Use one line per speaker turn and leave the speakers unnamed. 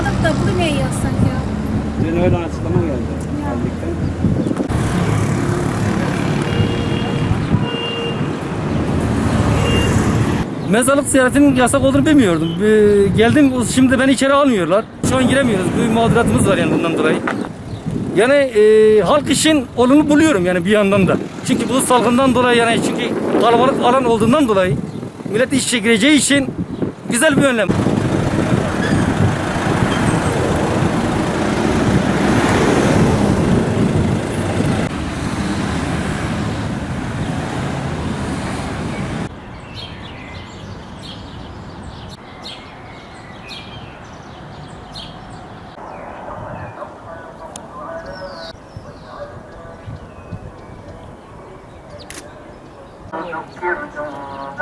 aldık da bunu ne yazsak ya?
Dün öyle açıklama geldi. Ya.
Mezarlık ziyaretinin yasak olduğunu bilmiyordum. Ee, geldim şimdi beni içeri almıyorlar. Şu an giremiyoruz. Bir mağduratımız var yani bundan dolayı. Yani e, halk işin olunu buluyorum yani bir yandan da. Çünkü bu salgından dolayı yani çünkü kalabalık alan olduğundan dolayı millet işe gireceği için güzel bir önlem. Thank you.